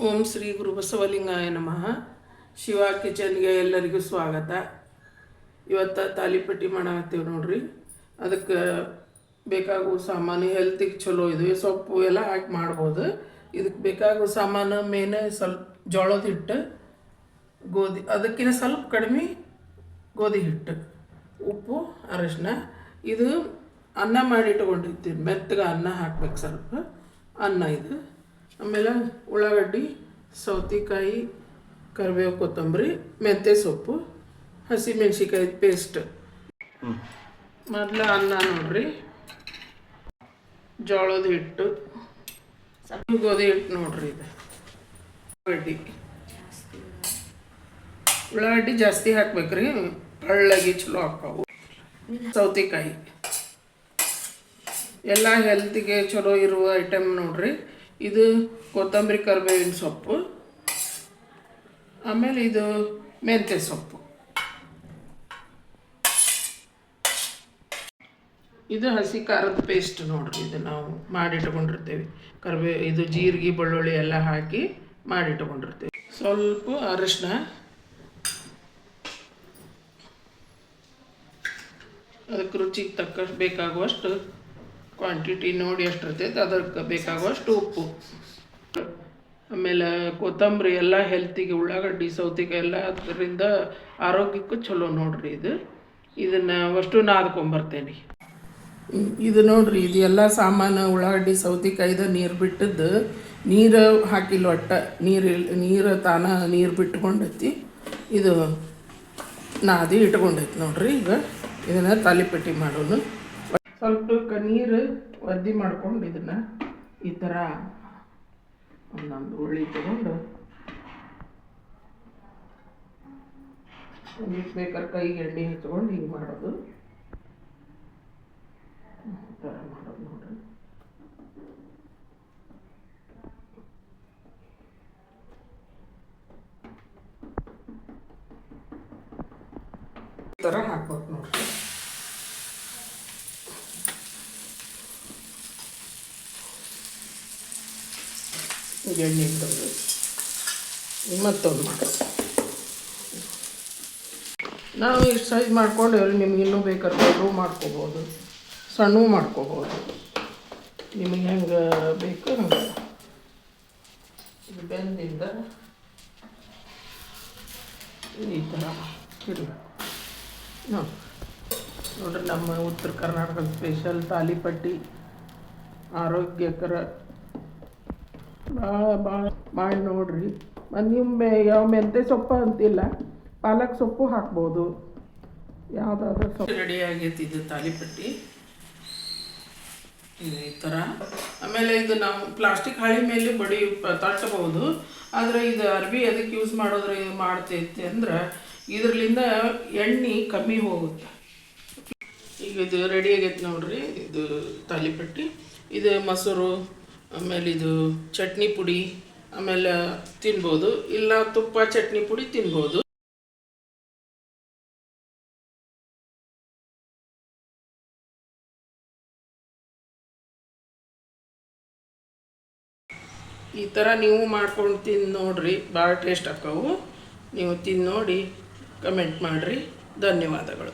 ಓಂ ಶ್ರೀ ಗುರು ಬಸವಲಿಂಗಾಯ ನಮಃ. ಶಿವ ಕಿಚನ್ಗೆ ಎಲ್ಲರಿಗೂ ಸ್ವಾಗತ. ಇವತ್ತು ತಾಲಿಪಟ್ಟಿ ಮಾಡಾಕತ್ತೀವಿ ನೋಡ್ರಿ. ಅದಕ್ಕೆ ಬೇಕಾಗುವ ಸಾಮಾನು ಹೆಲ್ತಿಗೆ ಚಲೋ ಇದು ಸೊಪ್ಪು ಎಲ್ಲ ಹಾಕಿ ಮಾಡ್ಬೋದು. ಇದಕ್ಕೆ ಬೇಕಾಗುವ ಸಾಮಾನು ಮೇನೆ ಸ್ವಲ್ಪ ಜೋಳದ ಹಿಟ್ಟು, ಗೋಧಿ ಅದಕ್ಕಿಂತ ಸ್ವಲ್ಪ ಕಡಿಮೆ ಗೋಧಿ ಹಿಟ್ಟು, ಉಪ್ಪು, ಅರಶಿನ. ಇದು ಅನ್ನ ಮಾಡಿ ಇಟ್ಕೊಂಡಿರ್ತೀವಿ. ಮೆತ್ತಗೆ ಅನ್ನ ಹಾಕ್ಬೇಕು ಸ್ವಲ್ಪ. ಅನ್ನ ಇದು. ಆಮೇಲೆ ಉಳ್ಳಾಗಡ್ಡಿ ಸೌತೆಕಾಯಿ ಕರಿಬೇವು ಕೊತ್ತಂಬರಿ ಮೆಂತ್ಯ ಸೊಪ್ಪು ಹಸಿಮೆಣ್ಸಿಕಾಯಿ ಪೇಸ್ಟ್ ಮೊದಲು ಅನ್ನ ನೋಡ್ರಿ. ಜೋಳದ ಹಿಟ್ಟು ಗೋಧಿ ಹಿಟ್ಟು ನೋಡ್ರಿ ಇದು. ಉಳ್ಳಾಗಡ್ಡಿ. ಉಳ್ಳಾಗಡ್ಡಿ ಜಾಸ್ತಿ ಹಾಕ್ಬೇಕ್ರಿ. ಹಳ್ಳಾಗಿ ಚಲೋ ಹಾಕಾವು. ಸೌತೆಕಾಯಿ. ಎಲ್ಲ ಹೆಲ್ತಿಗೆ ಚಲೋ ಇರುವ ಐಟಮ್ ನೋಡ್ರಿ. ಇದು ಕೊತ್ತಂಬರಿ ಕರಿಬೇವಿನ ಸೊಪ್ಪು. ಆಮೇಲೆ ಇದು ಮೆಂತ್ಯ ಸೊಪ್ಪು. ಇದು ಹಸಿ ಖಾರದ ಪೇಸ್ಟ್ ನೋಡ್ರಿ, ಇದು ನಾವು ಮಾಡಿಟ್ಕೊಂಡಿರ್ತೇವೆ. ಕರಿಬೇ, ಇದು ಜೀರಿಗೆ, ಬೆಳ್ಳುಳ್ಳಿ ಎಲ್ಲ ಹಾಕಿ ಮಾಡಿಟ್ಕೊಂಡಿರ್ತೇವೆ. ಸ್ವಲ್ಪ ಅರಿಶಿನ. ಅದಕ್ಕೆ ರುಚಿಗೆ ತಕ್ಕಷ್ಟು ಬೇಕಾಗುವಷ್ಟು ಕ್ವಾಂಟಿಟಿ ನೋಡಿ ಎಷ್ಟು ಇರ್ತೈತೆ ಅದಕ್ಕೆ ಬೇಕಾಗುವಷ್ಟು ಉಪ್ಪು. ಆಮೇಲೆ ಕೊತ್ತಂಬರಿ ಎಲ್ಲ ಹೆಲ್ತಿಗೆ ಉಳ್ಳಾಗಡ್ಡಿ ಸೌತಿಗೆ ಎಲ್ಲ ಅದರಿಂದ ಆರೋಗ್ಯಕ್ಕೂ ಚಲೋ ನೋಡ್ರಿ ಇದು. ಇದನ್ನು ಅಷ್ಟು ನಾದ್ಕೊಂಬರ್ತೇನೆ. ಇದು ನೋಡ್ರಿ, ಇದು ಎಲ್ಲ ಸಾಮಾನು, ಉಳ್ಳಾಗಡ್ಡಿ, ಸೌತೆಕಾಯ್ದು ನೀರು ಬಿಟ್ಟದ್ದು. ನೀರು ಹಾಕಿಲ್ಲ ಒಟ್ಟ ನೀರು ನೀರು ತಾನ ನೀರು ಬಿಟ್ಕೊಂಡೈತಿ. ಇದು ನಾದಿ ಇಟ್ಕೊಂಡೈತಿ ನೋಡ್ರಿ ಈಗ. ಇದನ್ನು ತಾಲಿಪಟ್ಟಿ ಮಾಡೋನು. ಸ್ವಲ್ಪ ನೀರು ಒದ್ದಿ ಮಾಡ್ಕೊಂಡು ಇದನ್ನು ಈ ಥರ ಒಂದೊಂದು ಉಳ್ಳಿ ತಗೊಂಡು ಒಂದಿಷ್ಟು ಬೇಕಾದ್ರೆ ಕೈಗೆ ಎಣ್ಣೆ ಹಚ್ಕೊಂಡು ಹಿಂಗೆ ಮಾಡೋದು. ಥರ ಮಾಡೋದು ನೋಡ್ರಿ. ಥರ ಹಾಕ್ಬೇಕು ನೋಡ್ರಿ. ಎಣ್ಣೆ ಇಟ್ಟದ್ದು ಮತ್ತೊಂದು ನಾವು ಇಷ್ಟು ಸೈಜ್ ಮಾಡ್ಕೊಂಡು ನಿಮ್ಗೆ ಇನ್ನೂ ಬೇಕಾದ್ರೆ ದೊಡ್ಡವು ಮಾಡ್ಕೋಬೋದು ಸಣ್ಣವು ಮಾಡ್ಕೋಬೋದು. ನಿಮಗೆ ಹೆಂಗೆ ಬೇಕು ಹಂಗೆ. ಬೆಂದಿಂದ ಈ ಥರ ಇರಬೇಕು ನೋಡಿ. ನೋಡ್ರಿ ನಮ್ಮ ಉತ್ತರ ಕರ್ನಾಟಕದ ಸ್ಪೆಷಲ್ ತಾಲಿಪಟ್ಟಿ, ಆರೋಗ್ಯಕರ ಭಾಳ ಭಾಳ ಮಾಡಿ ನೋಡ್ರಿ. ಮತ್ತು ನಿಮ್ಮ ಮೆ ಯಾವ ಮೆಂತೆ ಸೊಪ್ಪು ಅಂತಿಲ್ಲ. ಪಾಲಕ್ ಸೊಪ್ಪು ಹಾಕ್ಬೋದು. ಯಾವುದಾದ್ರೂ ಸೊಪ್ಪು. ರೆಡಿ ಆಗೈತಿ, ಇದು ತಾಲಿಪಟ್ಟಿ ಈ ಥರ ಆಮೇಲೆ ಇದು ನಾವು ಪ್ಲಾಸ್ಟಿಕ್ ಹಾಳಿ ಮೇಲೆ ಬಡಿ ತಟ್ಟಬಹುದು ಆದರೆ ಇದು ಅರ್ಬಿ ಅದಕ್ಕೆ ಯೂಸ್ ಮಾಡೋದ್ರೆ ಮಾಡ್ತೈತಿ ಅಂದ್ರೆ ಇದರಲ್ಲಿಂದ ಎಣ್ಣೆ ಕಮ್ಮಿ ಹೋಗುತ್ತೆ. ಈಗ ಇದು ರೆಡಿ ಆಗೈತೆ ನೋಡ್ರಿ, ಇದು ತಾಲಿಪಟ್ಟಿ ಇದು ಮೊಸರು ಆಮೇಲೆ ಇದು ಚಟ್ನಿ ಪುಡಿ, ಆಮೇಲೆ ತಿನ್ಬೋದು. ಇಲ್ಲ ತುಪ್ಪ, ಚಟ್ನಿ ಪುಡಿ ತಿನ್ಬೋದು. ಈ ಥರ ನೀವು ಮಾಡ್ಕೊಂಡು ತಿಂದು ನೋಡ್ರಿ. ಭಾಳ ಟೇಸ್ಟ್ ಆಕ್ಕವು ನೀವು ತಿಂದು ನೋಡಿ, ಕಮೆಂಟ್ ಮಾಡಿರಿ. ಧನ್ಯವಾದಗಳು.